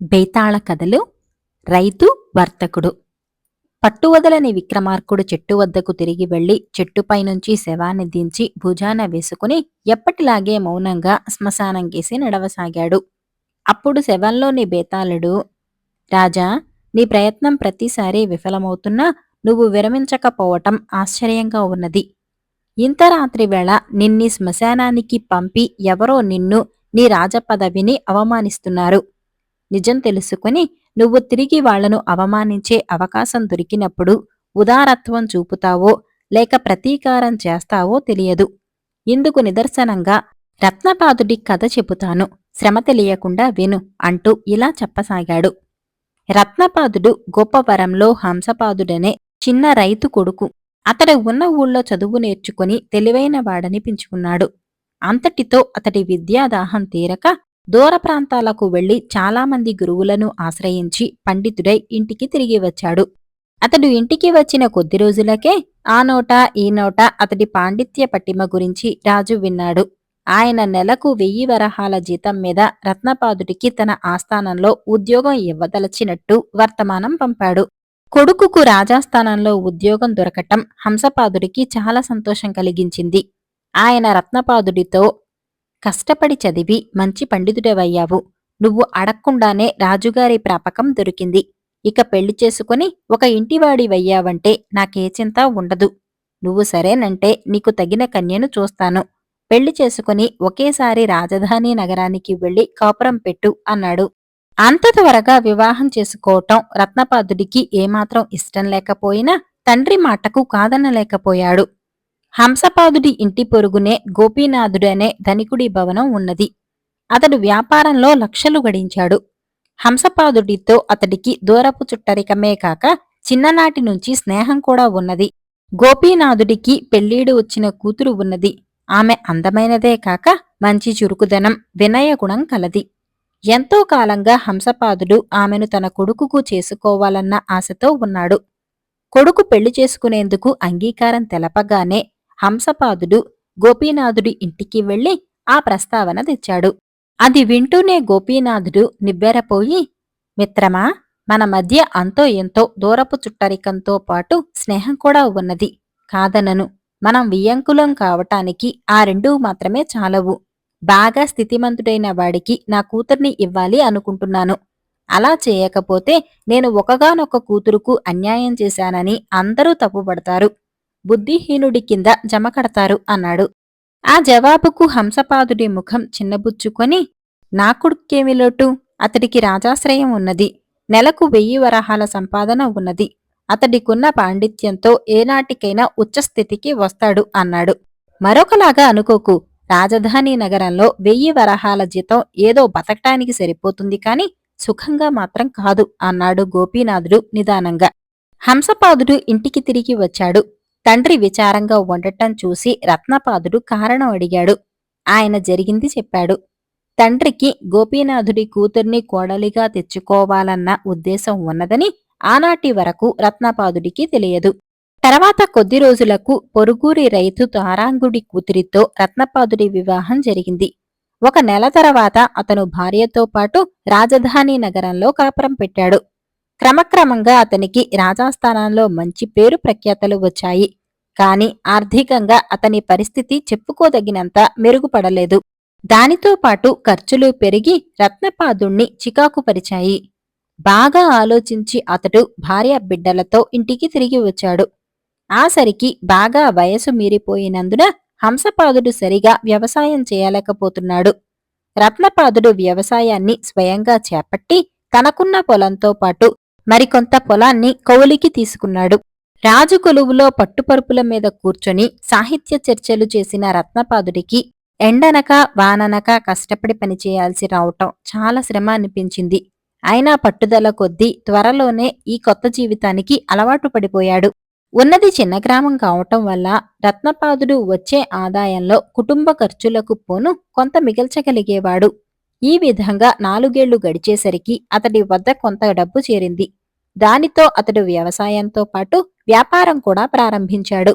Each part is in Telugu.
బేతాళ కథలు రైతు వర్తకుడు. పట్టువదలని విక్రమార్కుడు చెట్టు వద్దకు తిరిగి వెళ్ళి చెట్టుపై నుంచి శవాన్ని దించి భుజాన వేసుకుని ఎప్పటిలాగే మౌనంగా శ్మశానం గీసి నడవసాగాడు. అప్పుడు శవంలోని బేతాళుడు రాజా నీ ప్రయత్నం ప్రతిసారి విఫలమవుతున్నా నువ్వు విరమించకపోవటం ఆశ్చర్యంగా ఉన్నది. ఇంత రాత్రి వేళ నిన్ని శ్మశానానికి పంపి ఎవరో నిన్ను నీ రాజపదవిని అవమానిస్తున్నారు. నిజం తెలుసుకుని నువ్వు తిరిగి వాళ్ళను అవమానించే అవకాశం దొరికినప్పుడు ఉదారత్వం చూపుతావో లేక ప్రతీకారం చేస్తావో తెలియదు. ఇందుకు నిదర్శనంగా రత్నపాదుడి కథ చెబుతాను. శ్రమ తెలియకుండా విను అంటూ ఇలా చెప్పసాగాడు. రత్నపాదుడు గొప్పవరంలో హంసపాదుడనే చిన్న రైతు కొడుకు. అతడు ఉన్న ఊళ్ళో చదువు నేర్చుకుని తెలివైన వాడని పెంచుకున్నాడు అంతటితో అతడి విద్యాదాహం తీరక దూర ప్రాంతాలకు వెళ్ళి చాలామంది గురువులను ఆశ్రయించి పండితుడై ఇంటికి తిరిగి వచ్చాడు. అతడు ఇంటికి వచ్చిన కొద్ది రోజులకే ఆ నోట ఈ నోట అతడి పాండిత్య పట్టిమ గురించి రాజు విన్నాడు. ఆయన నెలకు వెయ్యి వరహాల జీతం మీద రత్నపాదుడికి తన ఆస్థానంలో ఉద్యోగం ఇవ్వదలచినట్టు వర్తమానం పంపాడు. కొడుకుకు రాజాస్థానంలో ఉద్యోగం దొరకటం హంసపాదుడికి చాలా సంతోషం కలిగించింది. ఆయన రత్నపాదుడితో కష్టపడి చదివి మంచి పండితుడవయ్యావు. నువ్వు అడక్కుండానే రాజుగారి ప్రాపకం దొరికింది. ఇక పెళ్ళి చేసుకుని ఒక ఇంటివాడివయ్యావంటే నాకే చింత ఉండదు. నువ్వు సరేనంటే నీకు తగిన కన్యను చూస్తాను. పెళ్ళి చేసుకుని ఒకేసారి రాజధాని నగరానికి వెళ్ళి కాపురం పెట్టు అన్నాడు. అంత త్వరగా వివాహం చేసుకోవటం రత్నపాదుడికి ఏమాత్రం ఇష్టం లేకపోయినా తండ్రి మాటకు కాదనలేకపోయాడు. హంసపాదుడి ఇంటి పొరుగునే గోపీనాథుడనే ధనికుడి భవనం ఉన్నది. అతడు వ్యాపారంలో లక్షలు గడించాడు. హంసపాదుడితో అతడికి దూరపు చుట్టరికమే కాక చిన్ననాటి నుంచి స్నేహం కూడా ఉన్నది. గోపీనాథుడికి పెళ్ళీడు వచ్చిన కూతురు ఉన్నది. ఆమె అందమైనదే కాక మంచి చురుకుదనం వినయగుణం కలది. ఎంతో కాలంగా హంసపాదుడు ఆమెను తన కొడుకుకు చేసుకోవాలన్న ఆశతో ఉన్నాడు. కొడుకు పెళ్ళి చేసుకునేందుకు అంగీకారం తెలపగానే హంసపాదుడు గోపీనాథుడి ఇంటికి వెళ్ళి ఆ ప్రస్తావన తెచ్చాడు. అది వింటూనే గోపీనాథుడు నివ్వెరపోయి మిత్రమా మన మధ్య అంతో ఎంతో దూరపు చుట్టరికంతో పాటు స్నేహం కూడా ఉన్నది. కాదనను. మనం వియ్యంకులం కావటానికి ఆ రెండూ మాత్రమే చాలవు. బాగా స్థితిమంతుడైన వాడికి నా కూతుర్ని ఇవ్వాలి అనుకుంటున్నాను. అలా చేయకపోతే నేను ఒకగానొక కూతురుకు అన్యాయం చేశానని అందరూ తప్పుపడతారు. బుద్ధిహీనుడి కింద జమకడతారు అన్నాడు. ఆ జవాబుకు హంసపాదుడి ముఖం చిన్నబుచ్చుకొని నా కొడుక్కేమి లోటు? అతడికి రాజాశ్రయం ఉన్నది. నెలకు వెయ్యి వరహాల సంపాదన ఉన్నది. అతడికున్న పాండిత్యంతో ఏనాటికైనా ఉచ్చస్థితికి వస్తాడు అన్నాడు. మరొకలాగా అనుకోకు. రాజధాని నగరంలో వెయ్యి వరహాల జీతం ఏదో బతకటానికి సరిపోతుంది కాని సుఖంగా మాత్రం కాదు అన్నాడు గోపీనాథుడు నిదానంగా. హంసపాదుడు ఇంటికి తిరిగి వచ్చాడు. తండ్రి విచారంగా ఉండటం చూసి రత్నపాదుడు కారణం అడిగాడు. ఆయన జరిగింది చెప్పాడు. తండ్రికి గోపీనాథుడి కూతుర్ని కోడలిగా తెచ్చుకోవాలన్న ఉద్దేశం ఉన్నదని ఆనాటి వరకు రత్నపాదుడికి తెలియదు. తర్వాత కొద్ది రోజులకు పొరుగురి రైతు తారాంగుడి కూతురితో రత్నపాదుడి వివాహం జరిగింది. ఒక నెల తర్వాత అతను భార్యతో పాటు రాజధాని నగరంలో కాపురం పెట్టాడు. క్రమక్రమంగా అతనికి రాజాస్థానంలో మంచి పేరు ప్రఖ్యాతలు వచ్చాయి. కాని ఆర్థికంగా అతని పరిస్థితి చెప్పుకోదగినంత మెరుగుపడలేదు. దానితో పాటు ఖర్చులు పెరిగి రత్నపాదుణ్ణి చికాకుపరిచాయి. బాగా ఆలోచించి అతడు భార్య బిడ్డలతో ఇంటికి తిరిగి వచ్చాడు. ఆసరికి బాగా వయసు మీరిపోయినందున హంసపాదుడు సరిగా వ్యవసాయం చేయలేకపోతున్నాడు. రత్నపాదుడు వ్యవసాయాన్ని స్వయంగా చేపట్టి తనకున్న పొలంతో పాటు మరికొంత పొలాన్ని కౌలికి తీసుకున్నాడు. రాజు కొలువులో పట్టుపరుపుల మీద కూర్చొని సాహిత్య చర్చలు చేసిన రత్నపాదుడికి ఎండనక వాననక కష్టపడి పనిచేయాల్సి రావటం చాలా శ్రమ అనిపించింది. అయినా పట్టుదల కొద్దీ త్వరలోనే ఈ కొత్త జీవితానికి అలవాటు పడిపోయాడు. ఉన్నది చిన్న గ్రామం కావటం వల్ల రత్నపాదుడు వచ్చే ఆదాయంలో కుటుంబ ఖర్చులకు పోను కొంత మిగల్చగలిగేవాడు. ఈ విధంగా నాలుగేళ్ళు గడిచేసరికి అతడి వద్ద కొంత డబ్బు చేరింది. దానితో అతడు వ్యవసాయంతో పాటు వ్యాపారం కూడా ప్రారంభించాడు.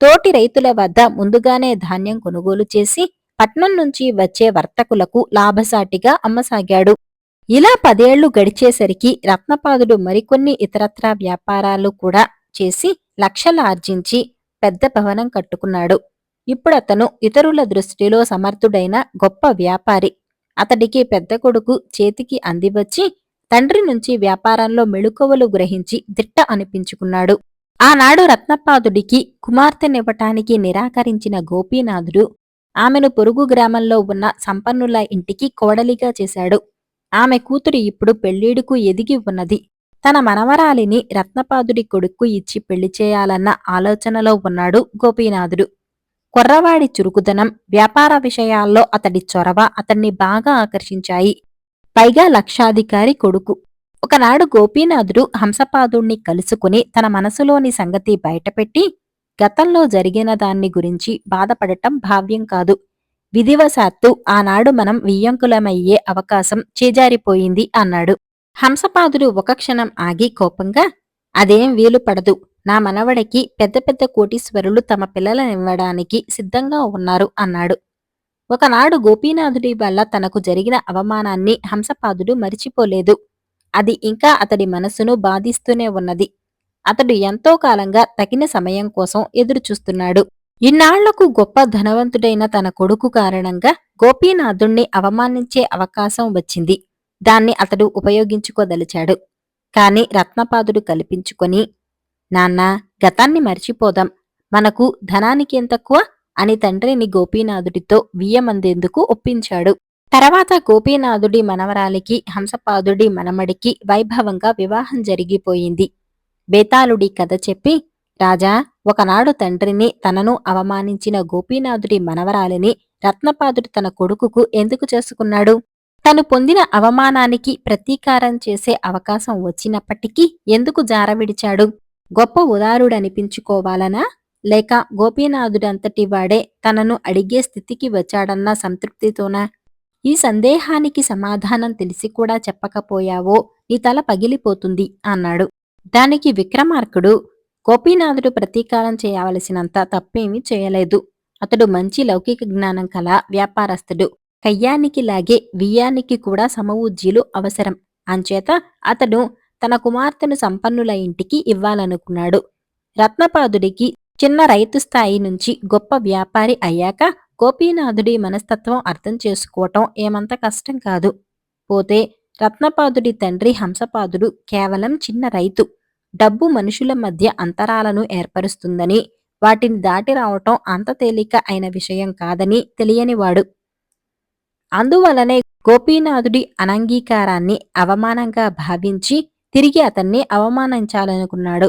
తోటి రైతుల వద్ద ముందుగానే ధాన్యం కొనుగోలు చేసి పట్నం నుంచి వచ్చే వర్తకులకు లాభసాటిగా అమ్మసాగాడు. ఇలా పదేళ్ళు గడిచేసరికి రత్నపాదుడు మరికొన్ని ఇతరత్రా వ్యాపారాలు కూడా చేసి లక్షలు ఆర్జించి పెద్ద భవనం కట్టుకున్నాడు. ఇప్పుడతను ఇతరుల దృష్టిలో సమర్థుడైన గొప్ప వ్యాపారి. అతడికి పెద్ద కొడుకు చేతికి అందివచ్చి తండ్రి నుంచి వ్యాపారంలో మెళుకువలు గ్రహించి దిట్ట అనిపించుకున్నాడు. ఆనాడు రత్నపాదుడికి కుమార్తెనివ్వటానికి నిరాకరించిన గోపీనాథుడు ఆమెను పొరుగు గ్రామంలో ఉన్న సంపన్నుల ఇంటికి కోడలిగా చేశాడు. ఆమె కూతురు ఇప్పుడు పెళ్ళిడుకు ఎదిగి ఉన్నది. తన మనవరాలిని రత్నపాదుడి కొడుక్కు ఇచ్చి పెళ్ళి చేయాలన్న ఆలోచనలో ఉన్నాడు గోపీనాథుడు. కుర్రవాడి చురుకుదనం వ్యాపార విషయాల్లో అతడి చొరవ అతన్ని బాగా ఆకర్షించాయి. పైగా లక్షాధికారి కొడుకు. ఒకనాడు గోపీనాథుడు హంసపాదుణ్ణి కలుసుకుని తన మనసులోని సంగతి బయటపెట్టి గతంలో జరిగిన దాన్ని గురించి బాధపడటం భావ్యం కాదు. విధివశాత్తు ఆనాడు మనం వియ్యంకులమయ్యే అవకాశం చేజారిపోయింది అన్నాడు. హంసపాదుడు ఒక క్షణం ఆగి కోపంగా అదేం వీలు పడదు నా మనవడికి పెద్ద పెద్ద కోటీశ్వరులు తమ పిల్లలనివ్వడానికి సిద్ధంగా ఉన్నారు అన్నాడు. ఒకనాడు గోపీనాథుడి వల్ల తనకు జరిగిన అవమానాన్ని హంసపాదుడు మరిచిపోలేదు. అది ఇంకా అతడి మనసును బాధిస్తూనే ఉన్నది. అతడు ఎంతో కాలంగా తగిన సమయం కోసం ఎదురుచూస్తున్నాడు. ఇన్నాళ్ళకు గొప్ప ధనవంతుడైన తన కొడుకు కారణంగా గోపీనాథుణ్ణి అవమానించే అవకాశం వచ్చింది. దాన్ని అతడు ఉపయోగించుకోదలిచాడు. కాని రత్నపాదుడు కల్పించుకొని నాన్నా గతాన్ని మర్చిపోదాం. మనకు ధనానికి ఎంతక్కువ అని తండ్రిని గోపీనాథుడితో వియ్యమందేందుకు ఒప్పించాడు. తర్వాత గోపీనాథుడి మనవరాలికి హంసపాదుడి మనమడికి వైభవంగా వివాహం జరిగిపోయింది. బేతాళుడి కథ చెప్పి రాజా ఒకనాడు తండ్రిని తనను అవమానించిన గోపీనాథుడి మనవరాలిని రత్నపాదుడు తన కొడుకుకు ఎందుకు చేసుకున్నాడు? తను పొందిన అవమానానికి ప్రతీకారం చేసే అవకాశం వచ్చినప్పటికీ ఎందుకు జారవిడిచాడు? గొప్ప ఉదారుడనిపించుకోవాలనా? లేక గోపీనాథుడంతటి వాడే తనను అడిగే స్థితికి వచ్చాడన్న సంతృప్తితోనా? ఈ సందేహానికి సమాధానం తెలిసి కూడా చెప్పకపోయావో నీ తల పగిలిపోతుంది అన్నాడు. దానికి విక్రమార్కుడు గోపీనాథుడు ప్రతీకారం చేయవలసినంత తప్పేమీ చేయలేదు. అతడు మంచి లౌకిక జ్ఞానం కల వ్యాపారస్తుడు. కయ్యానికి లాగే వియ్యానికి కూడా సమవుజ్జీలు అవసరం. అంచేత అతడు తన కుమార్తెను సంపన్నుల ఇంటికి ఇవ్వాలనుకున్నాడు. రత్నపాదుడికి చిన్న రైతు స్థాయి నుంచి గొప్ప వ్యాపారి అయ్యాక గోపీనాథుడి మనస్తత్వం అర్థం చేసుకోవటం ఏమంత కష్టం కాదు. పోతే రత్నపాదుడి తండ్రి హంసపాదుడు కేవలం చిన్న రైతు. డబ్బు మనుషుల మధ్య అంతరాలను ఏర్పరుస్తుందని వాటిని దాటి రావటం అంత తేలిక అయిన విషయం కాదని తెలియనివాడు. అందువలనే గోపీనాథుడి అనంగీకారాన్ని అవమానంగా భావించి తిరిగి అతన్ని అవమానించాలనుకున్నాడు.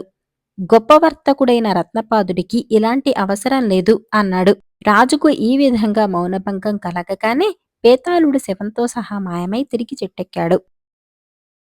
గొప్ప వర్తకుడైన రత్నపాదుడికి ఇలాంటి అవసరం లేదు అన్నాడు. రాజుకు ఈ విధంగా మౌనభంగం కలగగానే పేతాళుడు శవంతో సహా మాయమై తిరిగి చెట్టెక్కాడు.